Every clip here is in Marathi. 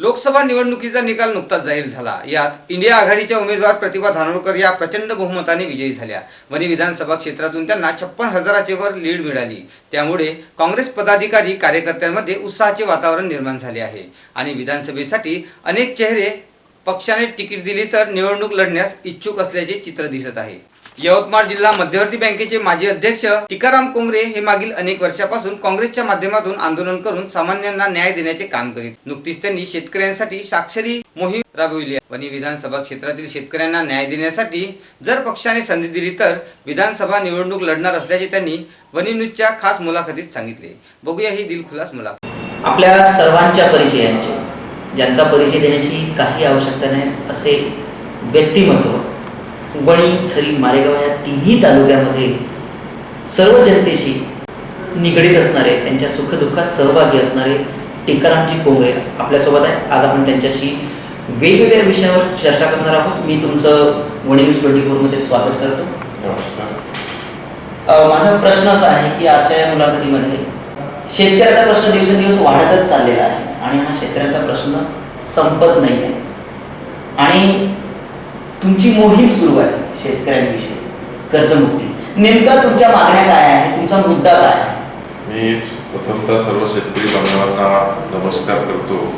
लोकसभा निवडणुकीचा निकाल नुकताच जाहीर झाला. यात इंडिया आघाडीच्या उमेदवार प्रतिभा धानोरकर या प्रचंड बहुमताने विजयी झाल्या. वनी विधानसभा क्षेत्रातून त्यांना छप्पन हजाराचे वर लीड मिळाली. त्यामुळे काँग्रेस पदाधिकारी कार्यकर्त्यांमध्ये उत्साहाचे वातावरण निर्माण झाले आहे. आणि विधानसभेसाठी अनेक चेहरे पक्षाने तिकीट दिली तर निवडणूक लढण्यास इच्छुक असल्याचे चित्र दिसत आहे. यवतमाळ जिल्हा मध्यवर्ती बँकेचे माजी अध्यक्ष टिकाराम कोंगरे हे मागील अनेक वर्षापासून काँग्रेसच्या माध्यमातून आंदोलन करून सामान्यांना न्याय देण्याचे काम करीत. नुकतीच त्यांनी शेतकऱ्यांसाठी साक्षरी मोहीम राबविली आहे. विधानसभा क्षेत्रातील शेतकऱ्यांना न्याय देण्यासाठी जर पक्षाने संधी दिली तर विधानसभा निवडणूक लढणार असल्याचे त्यांनी वनी न्यूजच्या खास मुलाखतीत सांगितले. बघूया ही दिलखुलास मुलाखत. आपल्या सर्वांच्या परिचयांचे ज्यांचा परिचय देण्याची काही आवश्यकता नाही असे व्यक्तिमत्व वणी झरी मारेगाव या तिन्ही तालुक्यामध्ये सर्व जनतेशी निगडीत असणारे त्यांच्या सुखदुःखात सहभागी असणारे टिकारामजी कोंगरे आपल्यासोबत आहे आज आपण त्यांच्याशी वेगवेगळ्या विषयावर चर्चा करणार आहोत. मी तुमचं वणी न्यूज ट्वेंटी फोरमध्ये स्वागत करतो. माझा प्रश्न असा आहे की आजच्या या मुलाखतीमध्ये शेतकऱ्याचा प्रश्न दिवसेंदिवस वाढतच चाललेला आहे आणि हा शेतकऱ्याचा प्रश्न संपत नाही आहे. आणि तुमची मोहीम सुरू आहे. शेतकऱ्यांविषयी. कर्जमुक्ती. नेमका तुमच्या मागण्या काय आहे तुमचा मुद्दा काय आहे? मी प्रथमतः सर्व शेतकरी बांधवांना नमस्कार करतो.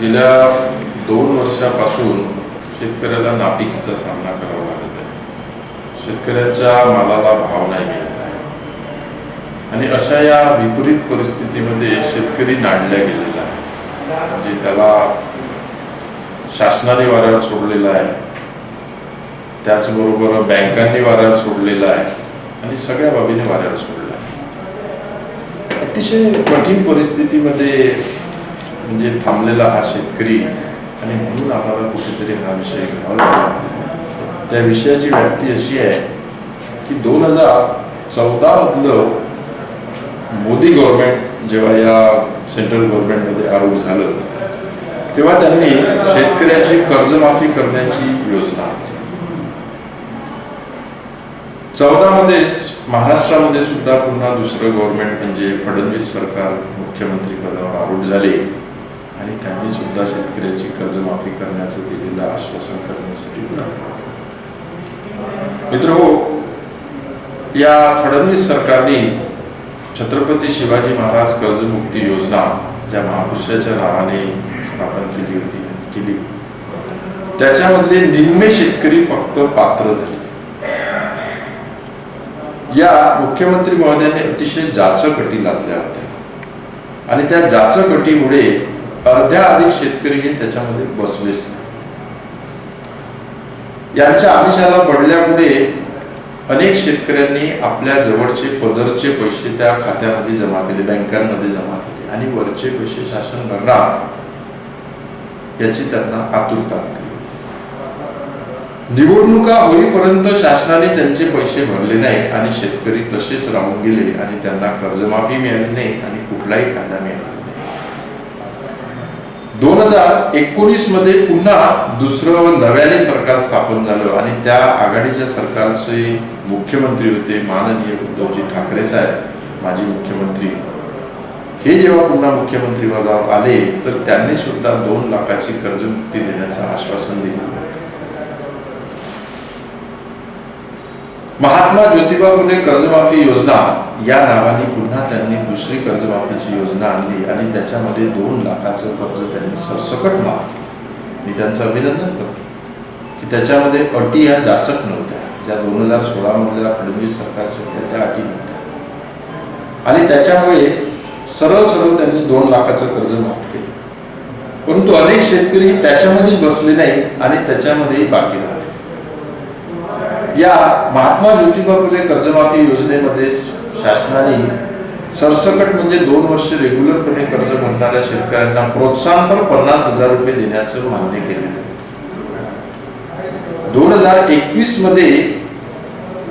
गेल्या दोन वर्षापासून शेतकऱ्याला नापिकीचा सामना करावा लागत आहे. शेतकऱ्याच्या मालाला भाव नाही मिळत आहे. आणि अशा या विपरीत परिस्थितीमध्ये शेतकरी नाडल्या गेलेला आहे. म्हणजे त्याला शासनाने वाऱ्यावर सोडलेला आहे. त्याचबरोबर बँकांनी वाऱ्यावर सोडलेला आहे आणि सगळ्या बाबीने वाऱ्यावर सोडलेला आहे. अतिशय कठीण परिस्थितीमध्ये म्हणजे थांबलेला हा शेतकरी आणि म्हणून आम्हाला कुठेतरी हा विषय घ्यावा लागला. त्या विषयाची व्याप्ती अशी आहे की दोन हजार चौदा मधलं मोदी गव्हर्नमेंट जेव्हा या सेंट्रल गव्हर्नमेंटमध्ये आरोप झालं तेव्हा त्यांनी शेतकऱ्याची कर्जमाफी करण्याची योजना चौदामध्येच महाराष्ट्रामध्ये सुद्धा पुन्हा दुसरं गव्हर्नमेंट म्हणजे फडणवीस सरकार मुख्यमंत्री पदावर आरूढ झाले. आणि त्यांनी सुद्धा शेतकऱ्याची कर्जमाफी करण्याचं दिलेलं आश्वासन करण्यासाठी पुढाकार मित्र हो या फडणवीस सरकारने छत्रपती शिवाजी महाराज कर्जमुक्ती योजना ज्या महापुरुषाच्या नावाने स्थापन केली होती केली. त्याच्यामधले निम्मे शेतकरी फक्त पात्र झाले. या मुख्यमंत्री महोदयांनी अतिशय जाचकटी लादल्या होत्या. आणि त्या जाचकटीमुळे अर्ध्या अधिक शेतकरी हे त्याच्यामध्ये बसलेच यांच्या आमिषाला पडल्यामुळे अनेक शेतकऱ्यांनी आपल्या जवळचे पदरचे पैसे त्या खात्यामध्ये जमा केले बँकांमध्ये जमा केले आणि वरचे पैसे शासन भरणार याची त्यांना आतुरता निवडणुका होईपर्यंत शासनाने त्यांचे पैसे भरले नाही आणि शेतकरी तसेच राहून गेले आणि त्यांना कर्जमाफी मिळाली नाही आणि कुठलाही फायदा मिळाला नाही. दोन हजार एकोणीसमध्ये पुन्हा दुसरं नव्याने सरकार स्थापन झालं आणि त्या आघाडीच्या सरकारचे मुख्यमंत्री होते माननीय उद्धवजी ठाकरे साहेब माजी मुख्यमंत्री. हे जेव्हा पुन्हा मुख्यमंत्री पदावर आले तर त्यांनी सुद्धा दोन लाखाची कर्जमुक्ती देण्याचं आश्वासन दिलं. महात्मा ज्योतिबा फुले कर्जमाफी योजना या नावाने पुन्हा त्यांनी दुसरी कर्जमाफीची योजना आणली आणि त्याच्यामध्ये दोन लाखाचं कर्ज त्यांनी सरसकट माफ मी त्यांचं अभिनंदन करतो की त्याच्यामध्ये अटी ह्या जाचक नव्हत्या. ज्या दोन हजार सोळामधल्या फडणवीस सरकारच्या होत्या त्या अटी नव्हत्या. आणि त्याच्यामुळे सरळ सरळ त्यांनी दोन लाखाचं कर्ज माफ केलं. परंतु अनेक शेतकरी त्याच्यामध्ये बसले नाही आणि त्याच्यामध्येही बाकी राहिले. या महात्मा ज्योतिबा फुले कर्जमाफी योजनेमध्ये शासनाने सरसकट म्हणजे दोन वर्ष रेग्युलरपणे कर्ज भरणाऱ्या शेतकऱ्यांना प्रोत्साहनपर पन्नास हजार रुपये देण्याचं मान्य केले. दोन हजार एकवीसमध्ये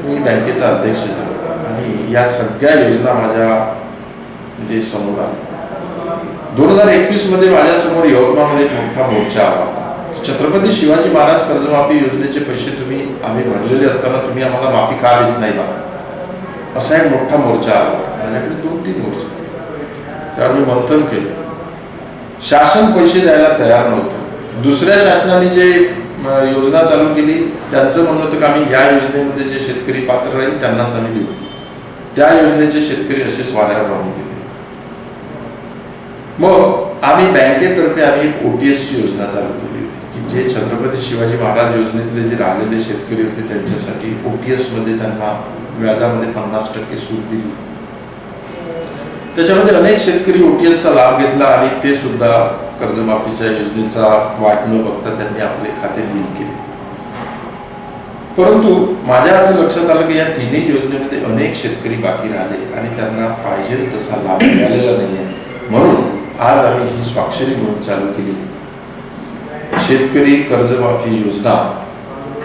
मी बँकेचा अध्यक्ष झालो आणि या सगळ्या योजना माझ्या म्हणजे समोर आल्या. दोन हजार एकवीसमध्ये माझ्यासमोर यवतमाळमध्ये मोठा मोर्चा आला. छत्रपती शिवाजी महाराज कर्जमाफी योजनेचे पैसे आम्ही भरलेले असताना तुम्ही आम्हाला माफी का देत नाही बा असा एक मोठा मोर्चा आला माझ्याकडे दोन तीन मोर्चे. त्यावर मी मंथन केलं. शासन पैसे द्यायला तयार नव्हतं. दुसऱ्या शासनाने जे योजना चालू केली त्यांचं म्हणणं होतं की आम्ही या योजनेमध्ये जे शेतकरी पात्र राहील त्यांनाच आम्ही देऊ. त्या योजनेचे शेतकरी असेच वाऱ्यावर राहून गेले. मग आम्ही बँकेतर्फे आम्ही एक ओटीएसची ची योजना चालू केली होती. की जे छत्रपती शिवाजी महाराज योजनेतले जे राहिलेले शेतकरी होते त्यांच्यासाठी OTS मध्ये त्यांना व्याजामध्ये पन्नास टक्के सूट दिली. त्याच्यामध्ये अनेक शेतकरी ओटीएसचा लाभ घेतला आणि ते सुद्धा कर्जमाफीच्या योजनेचा वाट न बघता त्यांनी आपले खाते लिंक केले. परंतु माझ्या असं लक्षात आलं की या तिन्ही योजनेमध्ये अनेक शेतकरी बाकी राहिले आणि त्यांना पाहिजे तसा लाभ मिळालेला नाहीये. म्हणून आज आम्ही ही स्वाक्षरी मोहीम चालू केली. शेतकरी कर्जमाफी योजना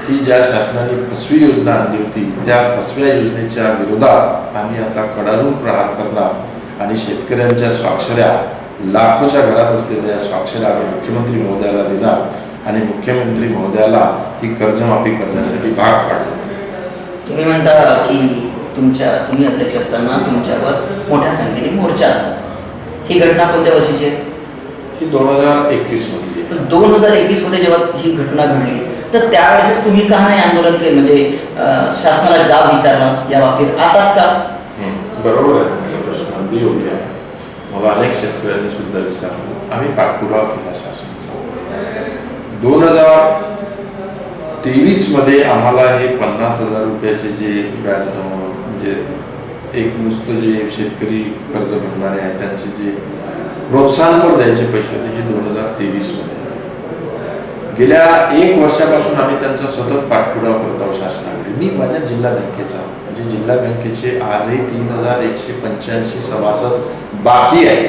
ही ज्या शासनाने फसवी योजना आणली होती त्या फसव्या योजनेच्या विरोधात आम्ही आता कडाडून प्रहार करणार आणि शेतकऱ्यांच्या स्वाक्षऱ्या लाखोच्या घरात असलेल्या या स्वाक्षऱ्या आम्ही मुख्यमंत्री महोदयाला देणार आणि मुख्यमंत्री महोदयाला ही कर्जमाफी करण्यासाठी भाग पाडणार तुम्ही म्हणता की तुमच्या तुम्ही अध्यक्ष असताना तुमच्यावर मोठ्या संख्येने मोर्चा. ही घटना कोणत्या वर्षीची आहे? ही दोन हजार एकवीस मधली दोन हजार एकवीसमध्ये जेव्हा ही घटना घडली तर त्यावेळेस तुम्ही का नाही आंदोलन केलं? म्हणजे शासनाला जाब विचारला या बाबतीत आताच का? बरोबर आहे तुमचा प्रश्न. अगदी योग्य आहे. मला अनेक शेतकऱ्यांनी सुद्धा विचारलं. आम्ही पाठपुरावा केला शासनाचा. दोन हजार तेवीसमध्ये आम्हाला हे पन्नास हजार रुपयाचे जे व्याज म्हणजे एक नुसतं जे शेतकरी कर्ज भरणारे आहेत त्यांचे जे प्रोत्साहनपर द्यायचे पैसे होते हे दोन हजार तेवीसमध्ये. गेल्या एक वर्षापासून आम्ही त्यांचा सतत पाठपुरावा करत आहोत शासनाकडे. मी माझ्या जिल्हा बँकेचा. म्हणजे जिल्हा बँकेचे आजही तीन हजार एकशे पंच्याऐंशी सभासद बाकी आहेत.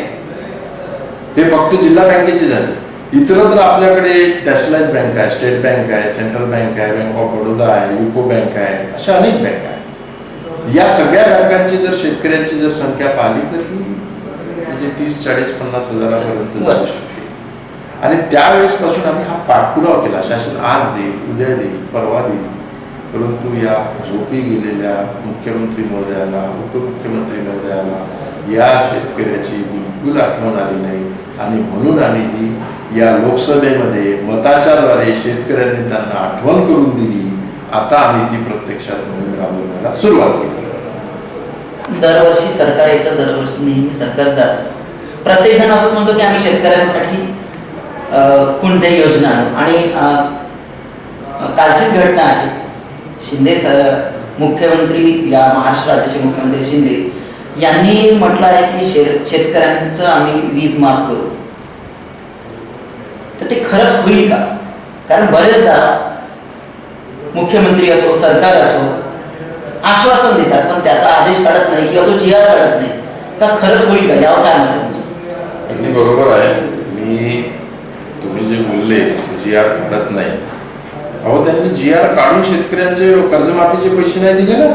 हे फक्त जिल्हा बँकेचे झाले. इतरत्र आपल्याकडे टॅसलाइज बँक आहे स्टेट बँक आहे सेंट्रल बँक आहे बँक ऑफ बडोदा आहे युको बँक आहे अशा अनेक बँक आहेत. या सगळ्या बँकांची जर शेतकऱ्यांची जर संख्या पाहिली तर ही म्हणजे तीस चाळीस पन्नास हजारापर्यंत जाऊ शकते. आणि त्यावेळेसपासून आम्ही हा पाठपुरावा केला. शासन आज देईल उद्या देईल परवा देईल परंतु या झोपी गेलेल्या मुख्यमंत्री महोदयाला उपमुख्यमंत्री महोदयाला या शेतकऱ्याची बिलकुल आठवण आली नाही. आणि म्हणून आम्ही ही या लोकसभेमध्ये मताच्याद्वारे शेतकऱ्यांनी त्यांना आठवण करून दिली. आता आम्ही ती प्रत्यक्षात मोहीम राबवण्याला सुरुवात केली. दरवर्षी सरकार येतं दरवर्षी नेहमी सरकार जात. प्रत्येक जण असंच म्हणतो की आम्ही शेतकऱ्यांसाठी कोणत्याही योजना आणि कालचीच घटना आहे. शिंदे स- मुख्यमंत्री या महाराष्ट्र राज्याचे मुख्यमंत्री शिंदे यांनी म्हटलं आहे की शे शेतकऱ्यांचं आम्ही वीज माफ करू. तर ते खरंच होईल का? कारण बरेचदा मुख्यमंत्री असो सरकार असो आश्वासन देतात पण त्याचा आदेश काढत नाही किंवा तो जिहा काढत नाही. का खरंच होईल का? यावर काय मत तुमचं? अगदी बरोबर आहे. मी तुम्ही जे बोलले जी आर काढत नाही. अहो त्यांनी जी आर काढून शेतकऱ्यांचे कर्जमाफीचे पैसे नाही दिले ना?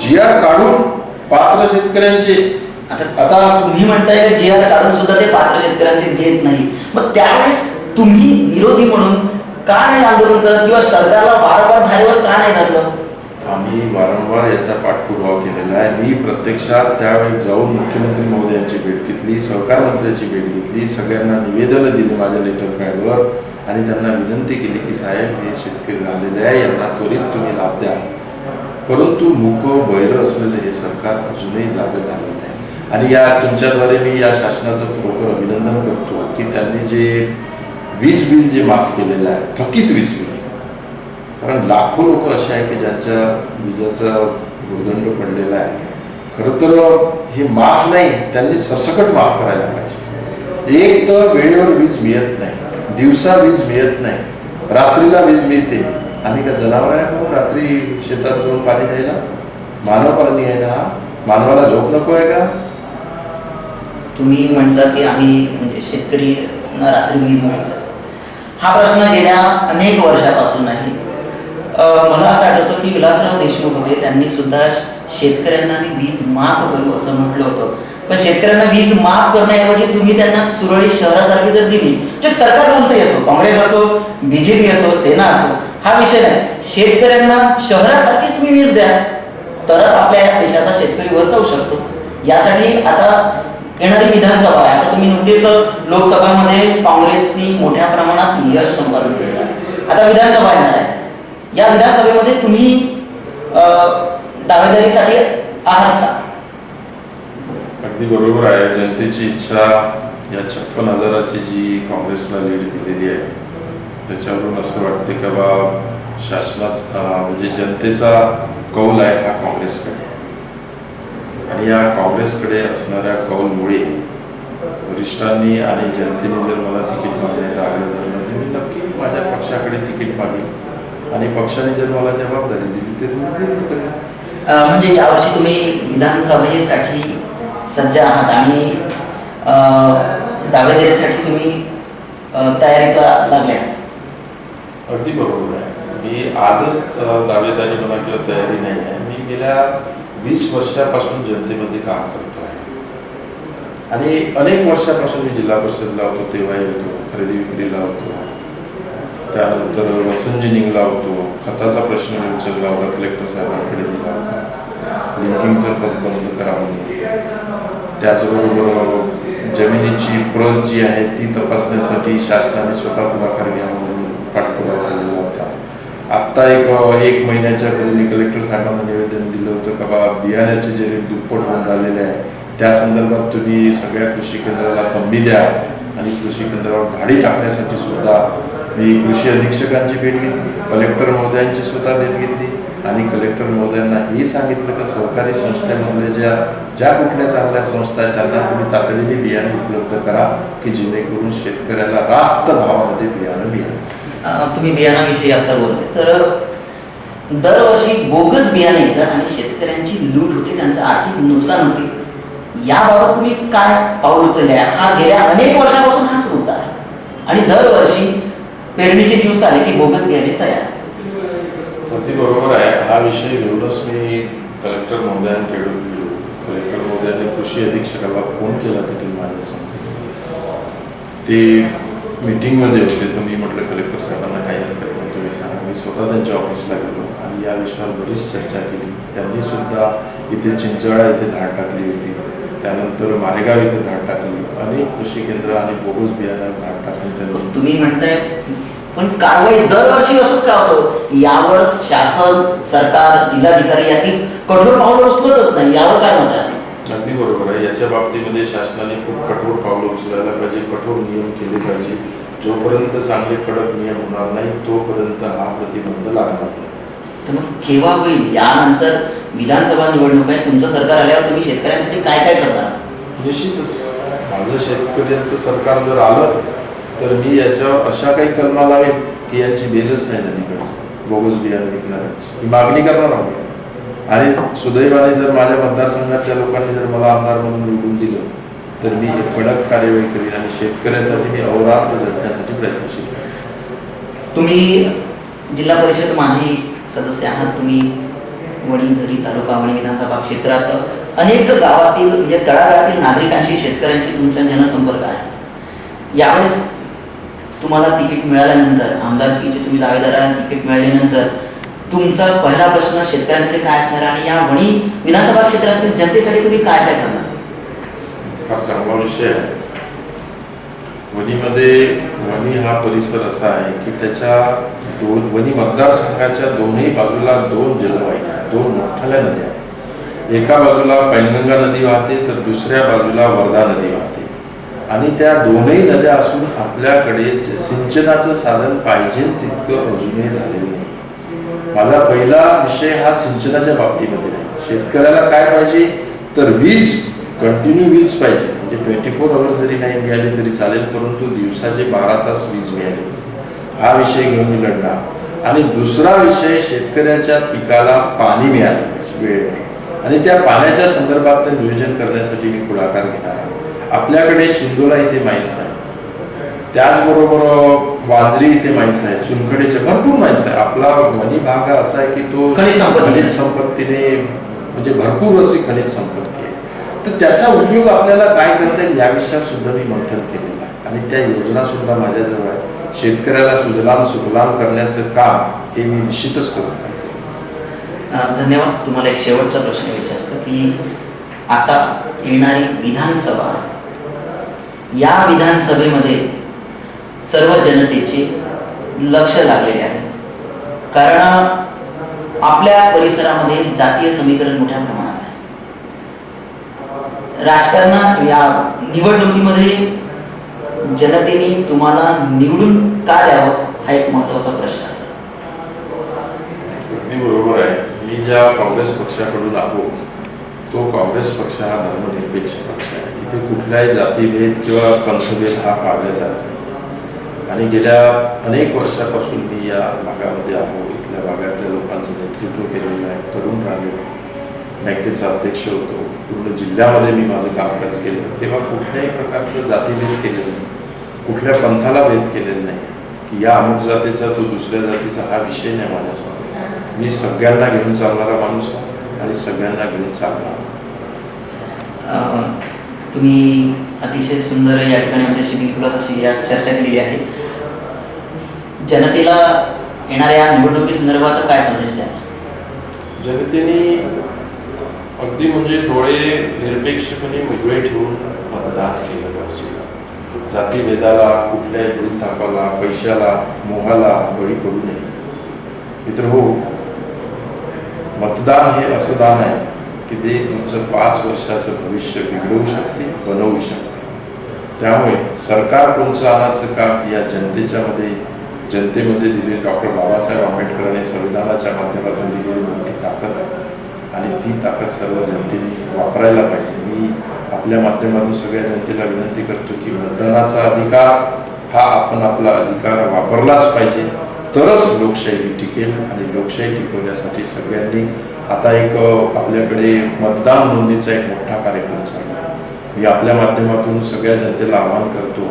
जी आर काढून पात्र शेतकऱ्यांचे. आता आता तुम्ही म्हणताय का जी आर काढून सुद्धा ते पात्र शेतकऱ्यांचे देत नाही. मग त्यावेळेस तुम्ही विरोधी म्हणून का नाही आंदोलन करत? किंवा सरकारला वारंवार धारेवर का नाही धरलं? आम्ही वारंवार याचा पाठपुरावा केलेला आहे. मी प्रत्यक्षात त्यावेळी जाऊन मुख्यमंत्री महोदयांची भेट घेतली सहकार मंत्र्याची भेट घेतली सगळ्यांना निवेदन दिले माझ्या लेटर पॅडवर आणि त्यांना विनंती केली की साहेब हे शेतकरी राहिलेले आहे यांना त्वरित तुम्ही लाभ द्या. परंतु मूक बैर असलेले हे सरकार अजूनही जागं झालं नाही. आणि या तुमच्याद्वारे मी या शासनाचं खरोखर अभिनंदन करतो की त्यांनी जे वीज बिल जे माफ केलेलं आहे थकीत वीज बिल कारण लाखो लोक असे आहे की ज्यांच्या विजेचा दुर्दंड पडलेला आहे. खरं तर हे माफ नाही त्यांनी सरसकट माफ करायला पाहिजे. एक तर वेळेवर वीज मिळत नाही दिवसा वीज मिळत नाही रात्रीला वीज मिळते. आम्ही का जनावर आहे रात्री शेतात जाऊन पाणी द्यायला? मानव प्राणी आहे ना? हा मानवाला झोप नको आहे का? तुम्ही म्हणता की आम्ही म्हणजे शेतकरी रात्री वीज म्हणतात हा प्रश्न गेल्या अनेक वर्षापासून आहे मला असं आठवतं की विलासराव देशमुख होते त्यांनी सुद्धा शेतकऱ्यांना मी वीज माफ करू असं म्हटलं होतं. पण शेतकऱ्यांना वीज माफ करण्याऐवजी तुम्ही त्यांना सुरळीत शहरासारखी जर दिली जे सरकार कोणतंही असो काँग्रेस असो बीजेपी असो सेना असो हा विषय नाही. शेतकऱ्यांना शहरासारखीच तुम्ही वीज द्या तरच आपल्या या देशाचा शेतकरी वर जाऊ शकतो. यासाठी आता येणारी विधानसभा आहे. आता तुम्ही नुकतेच लोकसभामध्ये काँग्रेसनी मोठ्या प्रमाणात यश संपादन केलं आहे आता विधानसभा येणार आहे. या विधानसभेमध्ये तुम्ही दावेदारीसाठी आहात का? अगदी बरोबर आहे. जनतेची इच्छा या छप्पन हजाराची जी काँग्रेसला लीड दिलेली आहे त्याच्यावरून असं वाटते का बा शासनात म्हणजे जनतेचा कौल आहे हा काँग्रेसकडे. आणि या काँग्रेसकडे असणाऱ्या कौलमुळे वरिष्ठांनी आणि जनतेने जर मला तिकीट मागण्याचा आग्रह धरला तर मी नक्की माझ्या पक्षाकडे तिकीट मागेल आणि पक्षाने जर मला जबाबदारी दिली तर मी पूर्ण करेन अं, म्हणजे यावर्षी तुम्ही विधानसभेसाठी सज्ज आहात आणि दावेदारीसाठी तुम्ही अं, तयारीला लागले आहात. अगदी बरोबर आहे. मी आजच दावेदारी म्हणा किंवा तयारी नाही आहे. मी गेल्या वीस वर्षापासून जनतेमध्ये काम करतो आहे. आणि अनेक वर्षापासून मी जिल्हा परिषदला होतो तेव्हाही होतो खरेदी विक्रीला होतो त्यानंतर वसंजनिंग होतो खताचा प्रश्न विचारला लावला होता कलेक्टर साहेबांकडे दिला होता लिंकिंगचं खत बंद करा म्हणून. त्याचबरोबर जमिनीची प्रत जी आहे ती तपासण्यासाठी शासनाने स्वतः पुढाकार घ्या म्हणून पाठपुरावा केलेला होता. आत्ता एक एक महिन्याच्या पूर्वी कलेक्टर साहेबांना निवेदन दिलं होतं का बा बियाण्याचे जे रेट दुप्पट होऊन राहिलेले आहे त्या संदर्भात तुम्ही सगळ्या कृषी केंद्राला हमी द्या आणि कृषी केंद्रावर गाडी टाकण्यासाठी सुद्धा मी कृषी अधीक्षकांची भेट घेतली कलेक्टर महोदयांची सुद्धा भेट घेतली आणि कलेक्टर महोदयांना हे सांगितलं की सहकारी संस्थेमधल्या ज्या ज्या कुठल्या चांगल्या संस्था आहेत त्यांना तुम्ही तातडीने बियाणे उपलब्ध करा की जेणेकरून शेतकऱ्याला रास्त भावामध्ये बियाणं मिळेल. तुम्ही बियाणाविषयी आता बोलले तर दरवर्षी बोगस बियाणे येतात आणि शेतकऱ्यांची लूट होते त्यांचं आर्थिक नुकसान होते. याबाबत तुम्ही काय पाऊल उचलले? हा गेल्या अनेक वर्षापासून हाच मुद्दा आहे. आणि दरवर्षी पेरणीचे दिवस आले की बोगस बियाणे तयार. अगदी बरोबर आहे. हा विषय घेऊनच मी कलेक्टर महोदयांकडे गेलो कलेक्टर महोदयांनी कृषी अधीक्षकाला फोन केला तिथे माझ्यासमोर ते मीटिंगमध्ये होते तर मी म्हटलं कलेक्टर साहेबांना काही हरकत नाही तुम्ही सांगा. मी स्वतः त्यांच्या ऑफिसला गेलो आणि या विषयावर बरीच चर्चा केली. त्यांनी सुद्धा इथे चिंचळा इथे धाड टाकली होती. त्यानंतर मारेगाव इथे धाड टाकली. अनेक कृषी केंद्र आणि बोगस बियाणं धाड त्यांनी तुम्ही म्हणताय पण कारवाई दरवर्षी असंच का होतं? यावर शासन सरकार जिल्हाधिकारी यांनी कठोर पावलं उचलतच नाही. यावर काय मत आहे? अगदी बरोबर आहे. याच्या बाबतीमध्ये शासनाने खूप कठोर पावलं उचलायला पाहिजे कठोर नियम केले पाहिजे. जोपर्यंत चांगले कडक नियम होणार नाही तोपर्यंत हा प्रतिबंध लागणार नाही. तर मग केव्हा होईल? यानंतर विधानसभा निवडणूक आहे तुमचं सरकार आल्यावर तुम्ही शेतकऱ्यांसाठी काय काय करणार? निश्चितच. माझं शेतकऱ्यांचं सरकार जर आलं तर मी याच्यावर अशा काही कलमा लावेन की यांची बेलच नाही झाली पाहिजे बोगस बियाणं विकणाऱ्यांची ही मागणी करणार आहोत. आणि सुदैवाने जर माझ्या मतदारसंघातल्या लोकांनी जर मला आमदार म्हणून निवडून दिलं तर मी हे कडक कार्यवाही करीन आणि शेतकऱ्यासाठी मी अवरात्र झटण्यासाठी प्रयत्नशील. तुम्ही जिल्हा परिषद माजी सदस्य आहात. तुम्ही वणी तालुका वणी विधानसभा क्षेत्रात अनेक गावातील म्हणजे तळागाळातील नागरिकांशी शेतकऱ्यांशी तुमचा जनसंपर्क आहे. यावेळेस तुम्हाला तिकीट मिळाल्यानंतर आमदारकीचे तुम्ही दावेदार आहात, तिकीट मिळाल्यानंतर तुमचा पहिला प्रश्न शेतकऱ्यांसाठी काय असणार आणि या वणी विधानसभा क्षेत्रातील जनतेसाठी तुम्ही काय काय करणार? फार चांगला विषय आहे. वणीमध्ये वणी हा परिसर असा आहे की त्याच्या दोन वणी मतदारसंघाच्या दोन्ही बाजूला दोन जलवाहिन्या दोन मोठ्या नद्या एका बाजूला पैनगंगा नदी वाहते तर दुसऱ्या बाजूला वर्धा नदी वाहते. आणि त्या दोनही नद्या असून आपल्याकडे सिंचनाचं साधन पाहिजे तितकं अजूनही झालेलं नाही. माझा पहिला विषय हा सिंचनाच्या बाबतीमध्ये आहे. शेतकऱ्याला काय पाहिजे? तर वीज कंटिन्यू वीज पाहिजे. म्हणजे ट्वेंटी फोर अवर्स जरी नाही मिळाली तरी चालेल परंतु दिवसाचे बारा तास वीज मिळाली. हा विषय घेऊन मी लढणार आणि दुसरा विषय शेतकऱ्याच्या पिकाला पाणी मिळालं वेळ वेळेवर आणि त्या पाण्याच्या संदर्भातलं नियोजन करण्यासाठी मी पुढाकार घेणार आहे. आपल्याकडे शिंदोला इथे माईन्स आहे. त्याचबरोबर वांजरी इथे माणसं आहे. चुनखडीचे भरपूर माणसं आहे. आपला वनी भाग असा आहे की तो खनिज. खनिज संपत्तीने म्हणजे भरपूर अशी खनिज संपत्ती आहे. तर त्याचा उपयोग आपल्याला काय करता येईल या विषयावर सुद्धा मी मंथन केलेलं आहे. आणि त्या योजना सुद्धा माझ्याजवळ आहे. शेतकऱ्याला सुजलाम सुफलाम करण्याचं काम हे मी निश्चितच करत धन्यवाद. तुम्हाला एक शेवटचा प्रश्न विचारतो की आता येणारी विधानसभा या विधानसभेमध्ये सर्व जनतेचे लक्ष लागलेले आहे. कारण आपल्या परिसरामध्ये जातीय समीकरण मोठ्या प्रमाणात आहे. राजकारणा या निवडणुकीमध्ये जनतेने तुम्हाला निवडून का द्यावं हा एक महत्त्वाचा प्रश्न आहे. अगदी बरोबर आहे. मी ज्या काँग्रेस पक्षाकडून आहो तो काँग्रेस पक्ष हा धर्मनिरपेक्ष पक्ष इथे कुठलाही जातीभेद किंवा पंथभेद हा पाळला जात नाही. आणि गेल्या अनेक वर्षापासून मी या भागामध्ये आहो इथल्या भागातल्या लोकांचं नेतृत्व केलेलं आहे तरुण राहिलेलो बँकेचा अध्यक्ष होतो. पूर्ण जिल्ह्यामध्ये मी माझं कामकाज केलं. तेव्हा कुठल्याही प्रकारचं जातीभेद केलेलं नाही. कुठल्या पंथाला भेद केलेला नाही. की या अमुक जातीचा तो दुसऱ्या जातीचा हा विषय नाही माझ्यासमोर. मी सगळ्यांना घेऊन चालणारा माणूस आहे आणि सगळ्यांना घेऊन चालणार. तुम्ही अतिशय सुंदर या ठिकाणी आमच्याशी दिलखुलास अशी या चर्चा केलेली आहे. जनतेला येणाऱ्या निवडणुकी संदर्भात काय संदेश द्या जनतेने अगदी म्हणजे डोळे निरपेक्षपणे उघडे ठेवून मतदान केलं पाहिजे. जातीभेदाला कुठल्याही वृत्तापाला पैशाला मोहाला बळी पडू नये. मित्र हो मतदान हे असं दान आहे. की ते तुमचं पाच वर्षाचं भविष्य बिघडवू शकते बनवू शकते त्यामुळे सरकार कोणचं आणायचं काम या जनतेच्या मध्ये जनतेमध्ये दिलेली डॉक्टर बाबासाहेब आंबेडकरांनी संविधानाच्या माध्यमातून दिलेली मोठी ताकद आहे आणि ती ताकद सर्व जनतेने वापरायला पाहिजे मी आपल्या माध्यमातून सगळ्या जनतेला विनंती करतो की मतदानाचा अधिकार हा आपण आपला अधिकार वापरलाच पाहिजे तरच लोकशाही टिकेल आणि लोकशाही टिकवण्यासाठी सगळ्यांनी आता एक आपल्याकडे मतदान नोंदणीचा एक मोठा कार्यक्रम चालला आहे. मी आपल्या माध्यमातून सगळ्या जनतेला आवाहन करतो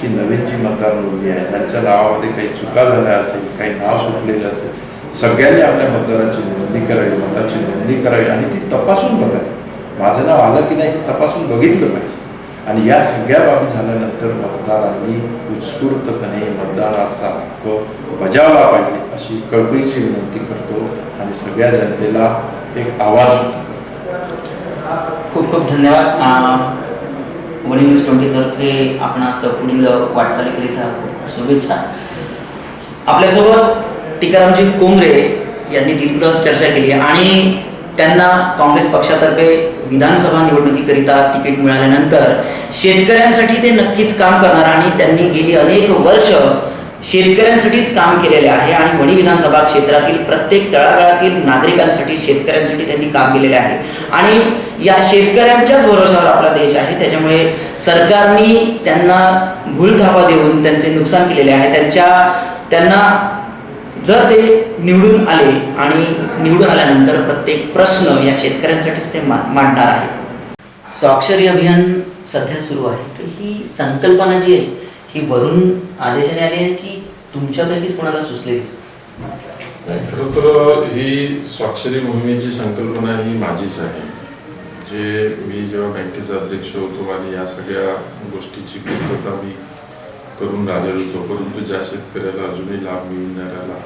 की नवीन जी मतदार नोंदणी आहे ज्यांच्या नावामध्ये काही चुका झाल्या असेल काही नाव सुटलेलं असेल सगळ्यांनी आपल्या मतदाराची नोंदणी करावी मताची नोंदणी करावी आणि ती तपासून बघावी. माझं नाव आलं की नाही हे तपासून बघितलं पाहिजे. आणि या सगळ्या बाबी झाल्यानंतर मतदारांनी उत्स्फूर्तपणे मतदानाचा हक्क बजावला पाहिजे अशी कळकळीची विनंती करतो आणि सगळ्या जनतेला एक आवाज खूप खूप धन्यवाद. अं, वणी न्यूज ट्वेंटीतर्फे आपणास पुढील वाटचालीकरिता खूप खूप शुभेच्छा. आपल्यासोबत टिकारामजी कोंगरे यांनी दिलखुलास चर्चा केली आणि त्यांना काँग्रेस पक्षातर्फे विधानसभा निवडणुकीकरिता तिकीट मिळाल्यानंतर शेतकऱ्यांसाठी ते नक्कीच काम करणार आणि त्यांनी गेली अनेक वर्ष शेतकऱ्यांसाठीच काम केलेले आहे आणि वणी विधानसभा क्षेत्रातील प्रत्येक तळागाळातील नागरिकांसाठी शेतकऱ्यांसाठी त्यांनी काम केलेले आहे. आणि या शेतकऱ्यांच्याच भरोशावर आपला देश आहे. त्याच्यामुळे सरकारनी त्यांना भूलथापा देऊन त्यांचे नुकसान केलेले आहे. त्यांच्या त्यांना जर ते निवडून आले आणि निवडून आल्यानंतर प्रत्येक प्रश्न या शेतकऱ्यांसाठीच ते मांडणार आहेत स्वाक्षरी अभियान सध्या सुरू आहे. तर ही संकल्पना जी आहे ही वरून आदेशाने आली आहे की तुमच्यापैकीच कोणाला सुचलेली खरं तर ही स्वाक्षरी मोहिमेची संकल्पना ही माझीच आहे. जे मी जेव्हा बँकेचा अध्यक्ष होतो आणि या सगळ्या गोष्टीची पूर्तता मी करून राहिलेलो होतो परंतु ज्या शेतकऱ्याला अजूनही लाभ मिळून नाही राहिला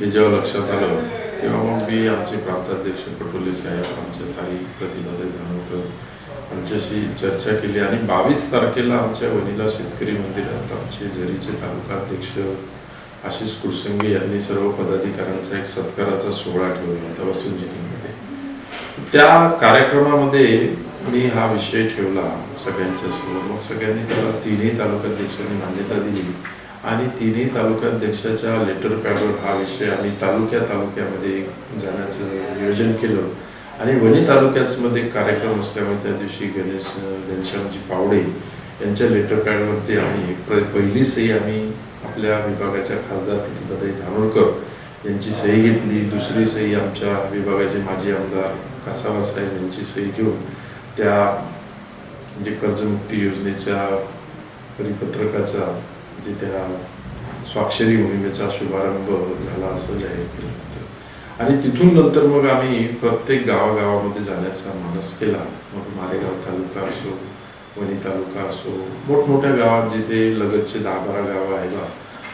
हे जेव्हा लक्षात आलं तेव्हा मग मी आमचे प्रांताध्यक्ष पटोले साहेब आमचे ताई प्रतिभाताई धानोकर आमच्याशी चर्चा केली आणि बावीस तारखेला आमच्या वनिला शेतकरी मंदिरात आमचे झरीचे तालुका अध्यक्ष आशिष कुरसंगे यांनी सर्व पदाधिकाऱ्यांचा एक सत्काराचा सोहळा ठेवला होता वसंतजिनीमध्ये त्या कार्यक्रमामध्ये मी हा विषय ठेवला. सगळ्यांच्या समोर. मग सगळ्यांनी त्याला तिन्ही तालुकाध्यक्षांनी मान्यता दिली. आणि तिन्ही तालुकाध्यक्षाच्या लेटर पॅडवर हा विषय आणि तालुक्या तालुक्यामध्ये जाण्याचं नियोजन केलं. आणि वणी तालुक्यामध्ये कार्यक्रम असल्यामुळे त्या दिवशी गणेश घनश्यामजी पावडे यांच्या लेटर पॅडवरती आम्ही एक प्र- पहिली सही आम्ही आपल्या विभागाच्या खासदार प्रतिभाताई धानोरकर यांची सही घेतली. दुसरी सही आमच्या विभागाचे माजी आमदार कसावा साहेब यांची सही घेऊन त्या म्हणजे कर्जमुक्ती योजनेच्या परिपत्रकाचा म्हणजे त्या स्वाक्षरी मोहिमेचा शुभारंभ झाला असं जाहीर केलं होतं. आणि तिथून नंतर मग आम्ही प्रत्येक गावागावामध्ये जाण्याचा मानस केला. मग मालेगाव तालुका असो वणी तालुका असो मोठमोठ्या गावात जिथे लगतचे दहा बारा गावं आहे बा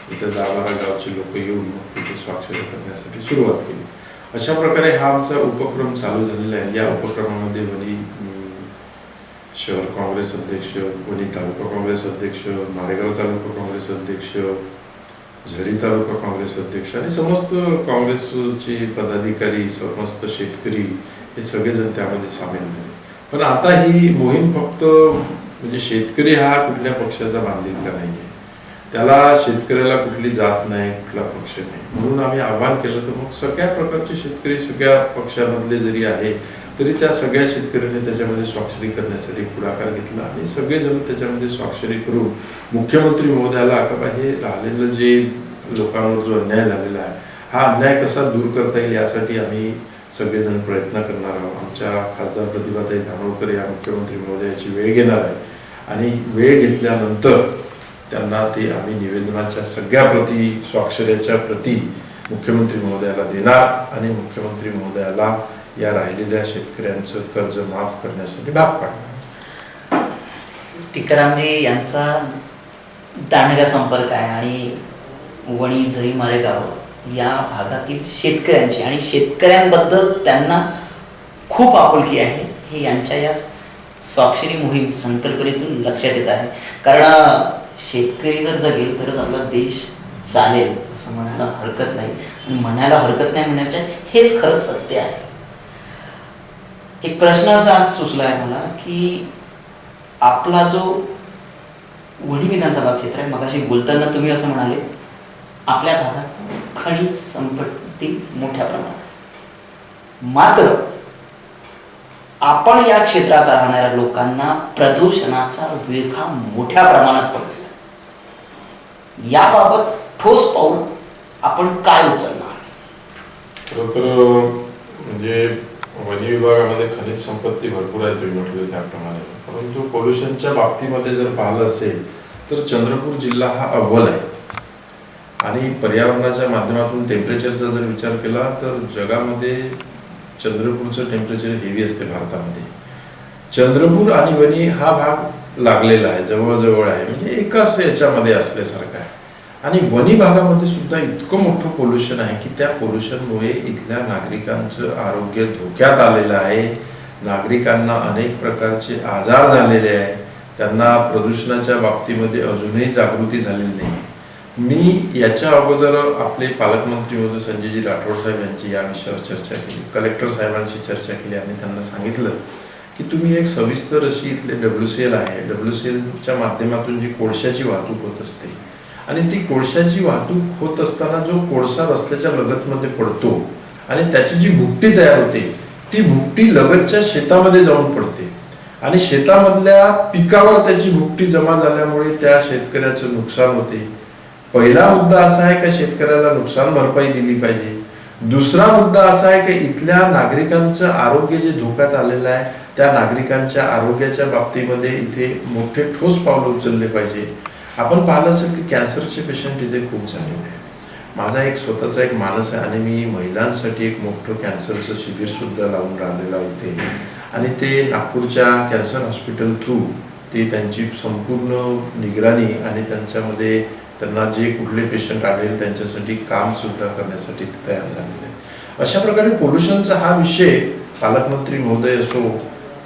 तिथे दहा बारा गावचे लोक येऊन मग तिथे स्वाक्षरी करण्यासाठी सुरुवात केली. अशा प्रकारे हा आमचा उपक्रम चालू झालेला आहे. या उपक्रमामध्ये वणी शहर काँग्रेस अध्यक्ष वणी तालुका काँग्रेस अध्यक्ष मारेगाव तालुका काँग्रेस अध्यक्ष झरी तालुका काँग्रेस अध्यक्ष आणि समस्त काँग्रेसचे पदाधिकारी समस्त शेतकरी हे सगळेजण त्यामध्ये सामील झाले. पण आता ही मोहीम फक्त म्हणजे शेतकरी हा कुठल्या पक्षाचा बांधिलका नाही आहे त्याला शेतकऱ्याला कुठली जात नाही कुठला पक्ष नाही. म्हणून आम्ही आव्हान केलं तर मग सगळ्या प्रकारचे शेतकरी सगळ्या पक्षामधले जरी आहे तरी त्या सगळ्या शेतकऱ्यांनी त्याच्यामध्ये स्वाक्षरी करण्यासाठी पुढाकार घेतला आणि सगळेजण त्याच्यामध्ये स्वाक्षरी करून मुख्यमंत्री महोदयाला का बा हे राहिलेलं जे लोकांवर जो अन्याय झालेला आहे हा अन्याय कसा दूर करता येईल यासाठी आम्ही सगळेजण प्रयत्न करणार आहोत. आमच्या खासदार प्रतिभाताई धानोळकर या मुख्यमंत्री महोदयाची वेळ घेणार आहे. आणि वेळ घेतल्यानंतर त्यांना ते आम्ही निवेदनाच्या सगळ्या प्रती स्वाक्षऱ्याच्या प्रती मुख्यमंत्री महोदयाला देणार आणि मुख्यमंत्री महोदयाला या राहिलेल्या शेतकऱ्यांचं कर्ज माफ करण्यासाठी भाग पाडणार टिकरामजी यांचा दांडगा संपर्क आहे आणि वणी झरी मारेगाव या भागातील शेतकऱ्यांची आणि शेतकऱ्यांबद्दल त्यांना खूप आपुलकी आहे हे यांच्या या स्वाक्षरी मोहीम संकल्पनेतून लक्षात येत आहे. कारण शेतकरी जर जगेल तरच आपला देश चालेल असं म्हणायला हरकत नाही. आणि म्हणायला हरकत नाही म्हणण्याच्या हेच खरं सत्य आहे. एक प्रश्न असा सुचला आहे मला की आपला जो वणी विधानसभा क्षेत्र आहे मगाशी बोलताना तुम्ही असं म्हणाले आपल्या भागात खनिज संपत्ती मोठ्या प्रमाणात मात्र आपण या क्षेत्रात राहणाऱ्या लोकांना प्रदूषणाचा विळखा मोठ्या प्रमाणात पडलेला याबाबत ठोस पाऊल आपण काय उचलणार? तर म्हणजे वनी विभागामध्ये खनिज संपत्ती भरपूर आहे तुम्ही म्हटलं त्याप्रमाणे. परंतु पोल्युशनच्या बाबतीमध्ये जर पाहिलं असेल तर चंद्रपूर जिल्हा हा अव्वल आहे. आणि पर्यावरणाच्या माध्यमातून टेम्परेचरचा जर विचार केला तर जगामध्ये चंद्रपूरचं टेम्परेचर हेवी असते भारतामध्ये. चंद्रपूर आणि वणी हा भाग लागलेला आहे जवळजवळ आहे. म्हणजे एकाच याच्यामध्ये असल्यासारखा आणि वनी भागामध्ये सुद्धा इतकं मोठं पोल्युशन आहे की त्या पोल्युशनमुळे इथल्या नागरिकांचं आरोग्य धोक्यात आलेलं आहे. नागरिकांना अनेक प्रकारचे आजार झालेले आहे त्यांना प्रदूषणाच्या बाबतीमध्ये अजूनही जागृती झालेली नाही. मी याच्या अगोदर आपले पालकमंत्री होते संजयजी राठोड साहेब यांची या विषयावर चर्चा केली. कलेक्टर साहेबांशी चर्चा केली. आणि त्यांना सांगितलं की तुम्ही एक सविस्तर अशी इथले डब्ल्यू सी एल आहे. डब्ल्यू सी एलच्या माध्यमातून जी कोळशाची वाहतूक होत असते आणि ती कोळशाची वाहतूक होत असताना जो कोळसा रस्त्याच्या लगतमध्ये पडतो आणि त्याची जी भुकटी तयार होते ती भुकटी लगतच्या शेतामध्ये जाऊन पडते. आणि शेतामधल्या पिकावर त्याची भुकटी जमा झाल्यामुळे त्या शेतकऱ्याचं नुकसान होते. पहिला मुद्दा असा आहे का शेतकऱ्याला नुकसान भरपाई दिली पाहिजे? दुसरा मुद्दा असा आहे की इथल्या नागरिकांचं आरोग्य जे धोक्यात आलेलं आहे त्या नागरिकांच्या आरोग्याच्या बाबतीमध्ये इथे मोठे ठोस पावलं उचलले पाहिजे. आपण पाहिलं असेल की कॅन्सरचे पेशंट इथे खूप झालेले आहे माझा एक स्वतःचा एक मानस आहे आणि मी महिलांसाठी एक मोठं कॅन्सरचं शिबिर सुद्धा लावून राहिलेलं आहे इथे. आणि ते नागपूरच्या कॅन्सर हॉस्पिटल थ्रू ते त्यांची संपूर्ण निगराणी आणि त्यांच्यामध्ये त्यांना जे कुठले पेशंट आढळेल त्यांच्यासाठी काम सुद्धा करण्यासाठी ते तयार झालेले आहे अशा प्रकारे पोल्युशनचा हा विषय पालकमंत्री महोदय असो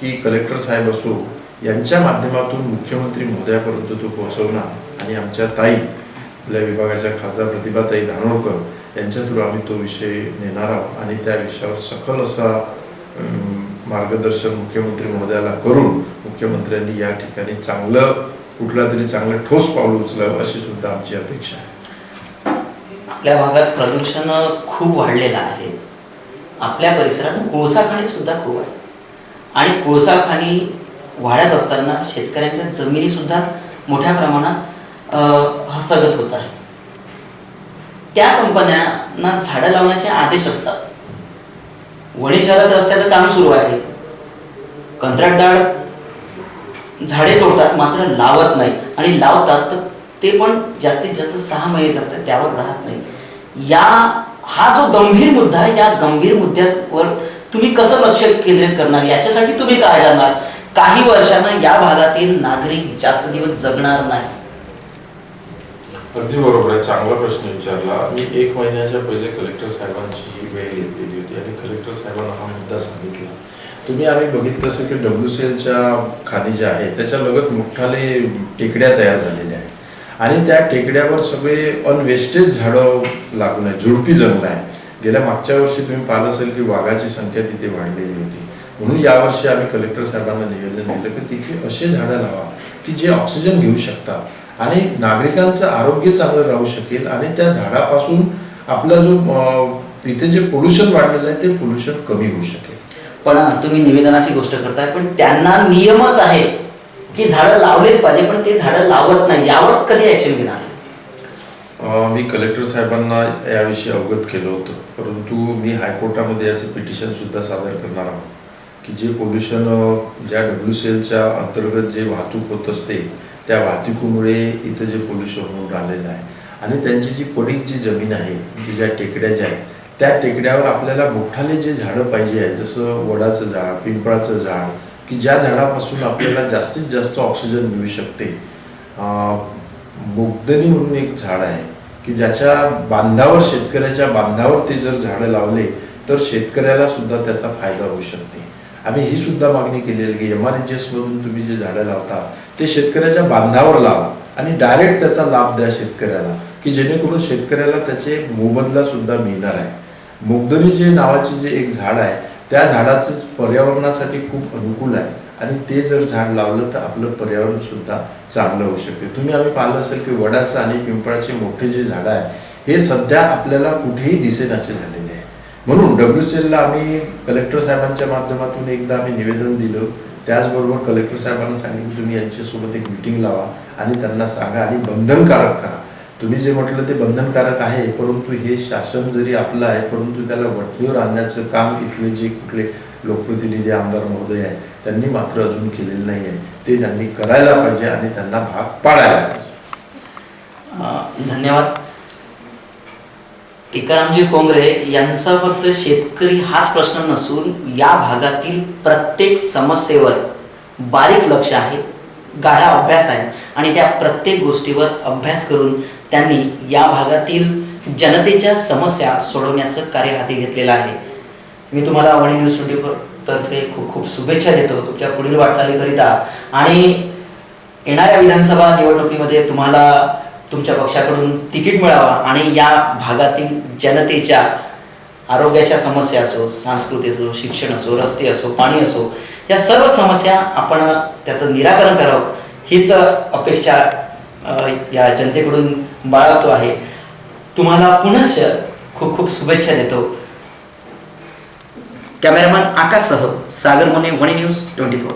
की कलेक्टर साहेब असो यांच्या माध्यमातून मुख्यमंत्री महोदयापर्यंत तो पोहोचवणार आणि आमच्या ताई आपल्या विभागाच्या खासदार प्रतिभाताई धानोरकर यांच्या थ्रू आम्ही तो विषय नेणार आहोत. आणि त्या विषयावर सखल असा मार्गदर्शन मुख्यमंत्री महोदयाला करून मुख्यमंत्र्यांनी या ठिकाणी चांगलं कुठला तरी चांगलं ठोस पाऊल उचलावं अशी सुद्धा आमची अपेक्षा आहे. आपल्या भागात प्रदूषण खूप वाढलेलं आहे. आपल्या परिसरात कोळसा खाणी सुद्धा खूप आहे. आणि कोळसा खाणी वाढत असताना शेतकऱ्यांच्या जमिनी सुद्धा मोठ्या प्रमाणात हस्तगत होत आहे त्या कंपन्यांना झाडं लावण्याचे आदेश असतात. वणी शहरात रस्त्याचं काम सुरू आहे. कंत्राटदार झाडे तोडतात मात्र लावत नाही. आणि लावतात तर ते पण जास्तीत जास्त सहा महिने जगतात त्यावर राहत नाही. या हा जो गंभीर मुद्दा आहे या गंभीर मुद्द्यावर तुम्ही कसं लक्ष केंद्रित करणार? याच्यासाठी तुम्ही काय करणार? काही वर्षांना या भागातील नागरिक जास्त दिवस जगणार नाही. अगदी बरोबर आहे. चांगला प्रश्न विचारला. मी एक महिन्याच्या पहिले कलेक्टर साहेबांची वेळ घेतलेली होती आणि कलेक्टर साहेबांना हा मुद्दा सांगितला. तुम्ही आम्ही बघितलं असेल की डब्ल्यू सी एलच्या खाली ज्या आहेत त्याच्या लगत मोठाले टेकड्या तयार झालेल्या आहेत. आणि त्या टेकड्यावर सगळे अनवेस्टेज झाडं लागून आहे झुडपी जमीन आहे गेल्या मागच्या वर्षी तुम्ही पाहिलं असेल की वाघाची संख्या तिथे वाढलेली होती. म्हणून यावर्षी आम्ही कलेक्टर साहेबांना निवेदन दिलं की तिथे असे झाडं लावा की जे ऑक्सिजन घेऊ शकतात. आणि नागरिकांचं आरोग्य चांगलं राहू शकेल आणि त्या झाडापासून आपला जो तिथे जे पोल्युशन वाढलेलं आहे ते पोल्युशन कमी होऊ शकेल. पण तुम्ही निवेदनाची गोष्ट करताय पण त्यांना नियमच आहे की झाडं लावलेच पाहिजे पण ते झाडं लावत नाही. यावर कधी ऍक्शन घेणार? मी कलेक्टर साहेबांना याविषयी अवगत केलं होतं. परंतु मी हायकोर्टामध्ये याचं पिटिशन सुद्धा सादर करणार आहोत. की जे पोल्युशन ज्या डब्ल्यू सी एलच्या अंतर्गत जे वाहतूक होत असते त्या वाहतुकीमुळे इथं जे पोल्युशन होऊन राहिलेलं आहे. आणि त्यांची जी पडीक जी जमीन आहे जी ज्या टेकड्या ज्या आहेत त्या टेकड्यावर आपल्याला मोठाले जे झाडं पाहिजे आहे जसं वडाचं झाड पिंपळाचं झाड की ज्या झाडापासून आपल्याला जास्तीत जास्त ऑक्सिजन मिळू शकते. अं, म्हणून एक झाड आहे की ज्याच्या बांधावर शेतकऱ्याच्या बांधावर ते जर झाडं लावले तर शेतकऱ्याला सुद्धा त्याचा फायदा होऊ शकते. आम्ही ही सुद्धा मागणी केलेली की एम आर मधून तुम्ही जे झाडं लावता ते शेतकऱ्याच्या बांधावर लावा आणि डायरेक्ट त्याचा लाभ द्या शेतकऱ्याला की जेणेकरून शेतकऱ्याला त्याचे मोबदला सुद्धा मिळणार आहे. मुगदनी जे नावाचे जे एक झाड आहे त्या झाडाचं पर्यावरणासाठी खूप अनुकूल आहे आणि ते जर झाड लावलं तर आपलं पर्यावरण सुद्धा चांगलं होऊ शकते. तुम्ही आम्ही पाहिलं असेल की वडाचं आणि पिंपळाचे मोठे जे झाडं आहे हे सध्या आपल्याला कुठेही दिसेनासे झाले. म्हणून डब्ल्यू सी एलला आम्ही कलेक्टर साहेबांच्या माध्यमातून एकदा आम्ही निवेदन दिलं. त्याचबरोबर कलेक्टर साहेबांना सांगितलं तुम्ही यांच्यासोबत एक मिटिंग लावा आणि त्यांना सांगा आणि बंधनकारक करा. तुम्ही जे म्हटलं ते बंधनकारक आहे परंतु हे शासन जरी आपलं आहे परंतु त्याला वटणीवर आणण्याचं काम इथले जे कुठले लोकप्रतिनिधी आमदार महोदय आहे त्यांनी मात्र अजून केलेलं नाही आहे. ते त्यांनी करायला पाहिजे आणि त्यांना भाग पाडायला पाहिजे. धन्यवाद. टिकारामजी कोंगरे यांचा फक्त शेतकरी हाच प्रश्न नसून या भागातील प्रत्येक समस्येवर बारीक लक्ष आहे गाढा अभ्यास आहे आणि त्या प्रत्येक गोष्टीवर अभ्यास करून त्यांनी या भागातील जनतेच्या समस्या सोडवण्याचं कार्य हाती घेतलेलं आहे. मी तुम्हाला वणी न्यूज स्टुडिओ तर्फे खूप खूप शुभेच्छा देतो तुमच्या पुढील वाटचालीकरिता. आणि येणाऱ्या विधानसभा निवडणुकीमध्ये तुम्हाला तुमच्या पक्षाकडून तिकीट मिळावं आणि या भागातील जनतेच्या आरोग्याच्या समस्या असो संस्कृती असो शिक्षण असो रस्ते असो पाणी असो या सर्व समस्या आपण त्याचं निराकरण करावं हीच अपेक्षा या जनतेकडून बाळगतो आहे. तुम्हाला पुनश्च खूप खूप शुभेच्छा देतो. कॅमेरामॅन आकाशसह सागर मोने वणी न्यूज ट्वेंटी फोर.